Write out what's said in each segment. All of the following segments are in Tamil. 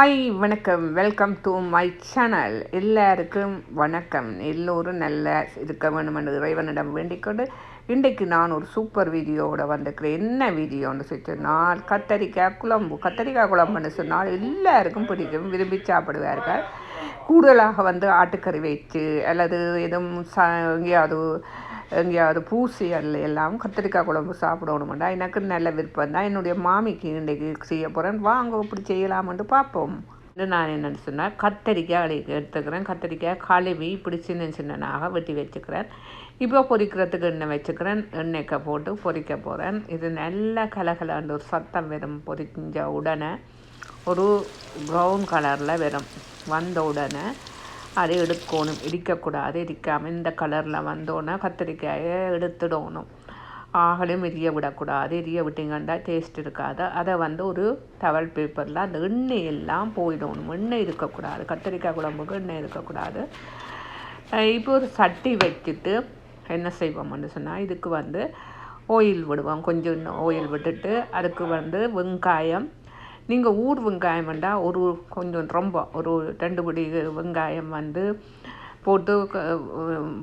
ஹாய் வணக்கம். வெல்கம் டு மை சேனல் எல்லாருக்கும் வணக்கம். எல்லோரும் நல்ல இருக்க வேண்டும் என்று இறைவனிடம் வேண்டிக்கொண்டு இன்றைக்கு நான் ஒரு சூப்பர் வீடியோவோட வந்திருக்கிறேன். என்ன வீடியோன்னு சொன்னால் கத்தரிக்காய் குழம்பு. கத்தரிக்காய் குழம்புன்னு சொன்னால் எல்லாருக்கும் பிடிக்கும். விரும்பி சாப்பிடுவார்கள். கூடுதலாக வந்து ஆட்டுக்கறி வச்சு அல்லது எதுவும் ச எங்கேயாவது எங்கேயாவது பூசி அல்ல எல்லாம் கத்திரிக்காய் குழம்பு சாப்பிடணுமெண்டா எனக்கு நல்ல விருப்பம் தான் என்னுடைய மாமிக்கு இன்றைக்கு செய்ய போகிறேன் வாங்க இப்படி செய்யலாமென்று பார்ப்போம். இது நான் என்னென்னு சொன்னால் கத்தரிக்காய் எடுத்துக்கிறேன். கத்தரிக்காய் கழுவி இப்படி சின்ன சின்னனாக வெட்டி வச்சுக்கிறேன். இப்போ பொரிக்கிறதுக்கு எண்ணெய் வச்சுக்கிறேன். எண்ணெய்க்க போட்டு பொரிக்க போகிறேன் இது நல்ல கலகலாண்டு ஒரு சத்தம் வரும். பொரிஞ்ச உடனே ஒரு ப்ரௌன் கலரில் வரும். வந்த உடனே அதை எடுக்கணும். இடிக்கக்கூடாது இடிக்காமல் இந்த கலரில் வந்தோன்னே கத்திரிக்காயை எடுத்துடணும். ஆகலையும் எரிய விடக்கூடாது. எரிய விட்டிங்கண்டா டேஸ்ட் இருக்காது. அதை வந்து ஒரு டவல் பேப்பரில் அந்த எண்ணெய் எல்லாம் போயிடணும். எண்ணெய் இருக்கக்கூடாது. கத்திரிக்காய் குழம்புக்கு எண்ணெய் இருக்கக்கூடாது. இப்போ ஒரு சட்டி வச்சுட்டு என்ன செய்வோம்னு சொன்னால் இதுக்கு வந்து ஆயில் விடுவோம். கொஞ்சம் ஆயில் விட்டுட்டு அதுக்கு வந்து வெங்காயம் நீங்கள் ஊர் வெங்காயம் வேண்டாம் ஒரு கொஞ்சம் ரொம்ப ஒரு ரெண்டு பிடி வெங்காயம் வந்து போட்டு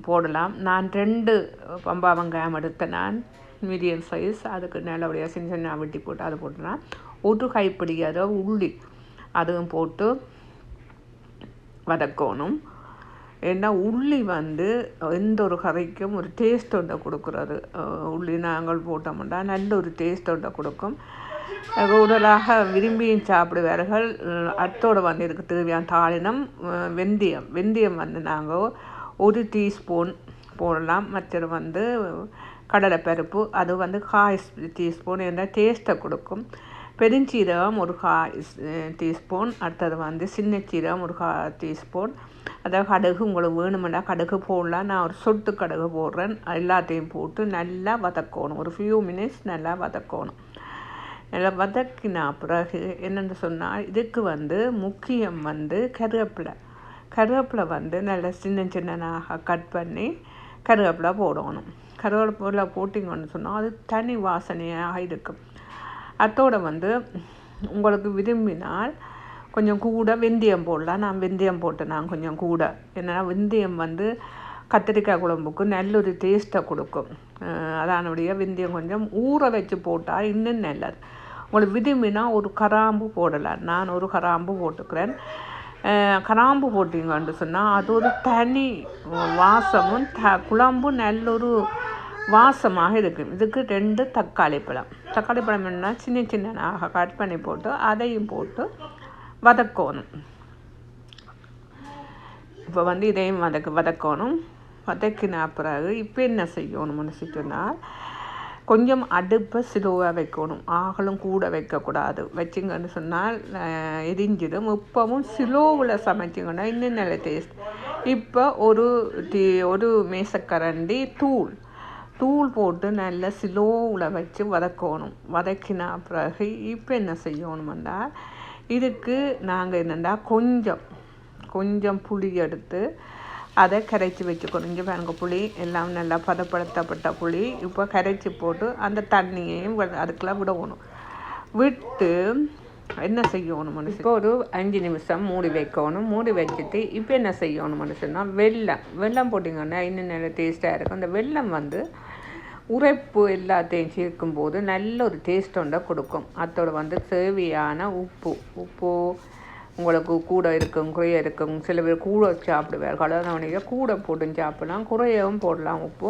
போடலாம். நான் ரெண்டு பம்பா வெங்காயம் எடுத்தேன் நான் மீடியம் சைஸ் அதுக்கு நல்லபடியாக சின்ன சின்ன வெட்டி போட்டு அதை போட்டுனா ஒரு கைப்பிடி அதை உள்ளி அதுவும் போட்டு வதக்கணும். ஏன்னா உள்ளி வந்து எந்த ஒரு கறிக்கும் ஒரு டேஸ்ட் ஒன்றை கொடுக்குறது. உள்ளி நாங்கள் போட்டோம்னா நல்ல ஒரு டேஸ்ட் ஒன்றை கொடுக்கும். உடலாக விரும்பியும் சாப்பிடுவார்கள். அத்தோடு வந்து இதுக்கு தேவையான தாளினம் வெந்தயம் வெந்தயம் வந்து நாங்கள் ஒரு டீஸ்பூன் போடலாம். மற்றது வந்து கடலைப்பருப்பு அது வந்து காய் டீஸ்பூன் என்ற டேஸ்ட்டை கொடுக்கும். பெருஞ்சீரகம் ஒரு காய் டீஸ்பூன் அடுத்தது வந்து சின்ன சீரகம் ஒரு கா டீஸ்பூன் அதாவது கடுகு உங்களுக்கு வேணுமெண்டா கடுகு போடலாம். நான் ஒரு சொட்டு கடுகு போடுறேன். எல்லாத்தையும் போட்டு நல்லா வதக்கணும். ஒரு ஃபியூ மினிட்ஸ் நல்லா வதக்கணும். நல்லா வதக்கினா பிறகு என்னென்னு சொன்னால் இதுக்கு வந்து முக்கியம் வந்து கருவேப்பிலை. கருவேப்பிலை வந்து நல்லா சின்ன சின்னதாக கட் பண்ணி கருவேப்பிலை போடணும். கருவேப்பிலை போட்டிங்கன்னு சொன்னால் அது தனி வாசனையாக இருக்கும். அத்தோடு வந்து உங்களுக்கு விரும்பினால் கொஞ்சம் கூட வெந்தயம் போடலாம். நான் வெந்தயம் போட்டேன் நான் கொஞ்சம் கூட. என்னென்னா வெந்தயம் வந்து கத்திரிக்காய் குழம்புக்கு நல்ல ஒரு டேஸ்ட்டை கொடுக்கும் அதனுடைய வெந்தயம். கொஞ்சம் ஊற வச்சு போட்டால் இன்னும் நல்லது. உங்களுக்கு விரும்பினா ஒரு கராம்பு போடலாம். நான் ஒரு கராம்பு போட்டுக்கிறேன். கராம்பு போட்டிங்கன்னு சொன்னால் அது ஒரு தனி வாசமும் த குழம்பும் நல்ல ஒரு வாசமாக இருக்கும். இதுக்கு ரெண்டு தக்காளி பழம். தக்காளி பழம் என்ன சின்ன சின்னனாக கட் பண்ணி போட்டு அதையும் போட்டு வதக்கணும். இப்போ வந்து இதையும் வதக்க வதக்கணும். வதக்கின பிறகு இப்போ என்ன செய்யணும்னு சொன்னால் கொஞ்சம் அடுப்பை சிலுவாக வைக்கணும். ஆகலும் கூட வைக்கக்கூடாது. வச்சிங்கன்னு சொன்னால் எரிஞ்சிடும். இப்போவும் சிலோவில் சமைச்சிங்கன்னா இன்னும் நல்ல டேஸ்ட் இப்போ ஒரு டீ ஒரு மேசக்கரண்டி தூள். தூள் போட்டு நல்லா சிலோவில் வச்சு வதக்கணும். வதக்கினா பிறகு இப்போ என்ன செய்யணுமெண்டா இதுக்கு நாங்கள் என்னென்னா கொஞ்சம் கொஞ்சம் புளி எடுத்து அதை கரைச்சி வச்சுக்கணும். இங்கே பாருங்க புளி எல்லாம் நல்லா பதப்படுத்தப்பட்ட புளி. இப்போ கரைச்சி போட்டு அந்த தண்ணியையும் அதுக்கெல்லாம் விடணும். விட்டு என்ன செய்யணும் மனுஷன் இப்போ ஒரு அஞ்சு நிமிஷம் மூடி வைக்கணும். மூடி வச்சுட்டு இப்போ என்ன செய்யணும் மனுஷன்னா வெல்லம். வெள்ளம் போட்டிங்கன்னா இன்னும் நல்ல டேஸ்ட்டாக இருக்கும். அந்த வெல்லம் வந்து உரைப்பு எல்லாத்தையும் சேர்க்கும்போது நல்ல ஒரு டேஸ்ட் ஒன்றை கொடுக்கும். அதோட வந்து தேவையான உப்பு. உப்பு உங்களுக்கு கூட இருக்கும் குறைய இருக்கும். சில பேர் கூட சாப்பிடுவார் கலந்தவனையில் கூட போட்டு சாப்பிடலாம் குறையவும் போடலாம் உப்பு.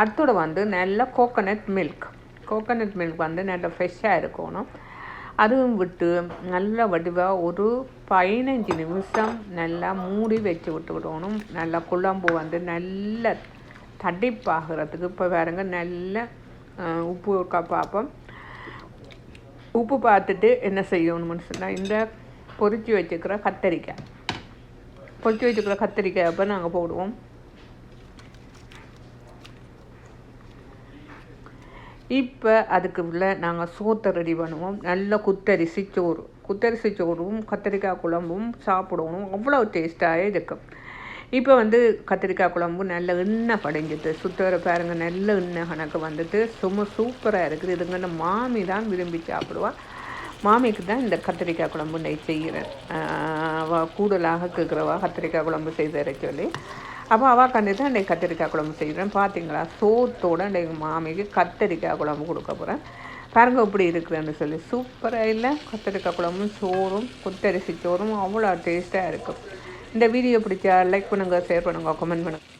அடுத்தோட வந்து நல்ல கோகனட் மில்க் கோகனட் மில்க் வந்து நல்ல ஃப்ரெஷ்ஷாக இருக்கணும். அதுவும் விட்டு நல்ல வடிவாக ஒரு பதினஞ்சு நிமிஷம் நல்லா மூடி வச்சு விட்டுக்கிடணும் நல்லா குழம்பு வந்து நல்ல தடிப்பாகிறதுக்கு. இப்போ பாருங்க நல்ல உப்பு இருக்கா பார்ப்போம் உப்பு பார்த்துட்டு என்ன செய்யணும்னு சொன்னால் இந்த பொறிச்சு வச்சுக்கிற கத்தரிக்காய் பொறிச்சு வச்சுக்கிற கத்தரிக்காய் அப்போ நாங்கள் போடுவோம். இப்போ அதுக்கு உள்ள நாங்கள் சோத்தை ரெடி பண்ணுவோம். நல்ல குத்தரிசி சோறு. குத்தரிசி சோறும் கத்திரிக்காய் குழம்பும் சாப்பிடுவோம் அவ்வளோ டேஸ்ட்டாக இருக்கும். இப்போ வந்து கத்திரிக்காய் குழம்பு நல்ல எண்ணெய் படைஞ்சிட்டு சுத்தர பாருங்கள் நல்ல எண்ணெய் கணக்கு வந்துட்டு சும்மா சூப்பராக இருக்குது. இதுங்கன்னு மாமி தான் விரும்பி சாப்பிடுவாள் மாமிக்கு தான் இந்த கத்திரிக்காய் குழம்பு நெய் செய்கிறேன். அவள் கூடுதலாக கேட்குறவா கத்திரிக்காய் குழம்பு செய்து சொல்லி. அப்போ அவள் கண்டு தான் இன்றைக்கு கத்திரிக்காய் குழம்பு செய்கிறேன். பார்த்தீங்களா சோத்தோடு இன்றைக்கு மாமிக்கு கத்திரிக்காய் குழம்பு கொடுக்க போகிறேன் பாருங்க இப்படி இருக்குதுன்னு சொல்லி. சூப்பராக இல்லை? கத்திரிக்காய் குழம்பும் சோறும் குத்தரிசி சோறும் அவ்வளோ டேஸ்ட்டாக இருக்கும். இந்த வீடியோ பிடிச்சா லைக் பண்ணுங்கள் ஷேர் பண்ணுங்கள் கமெண்ட் பண்ணுங்கள்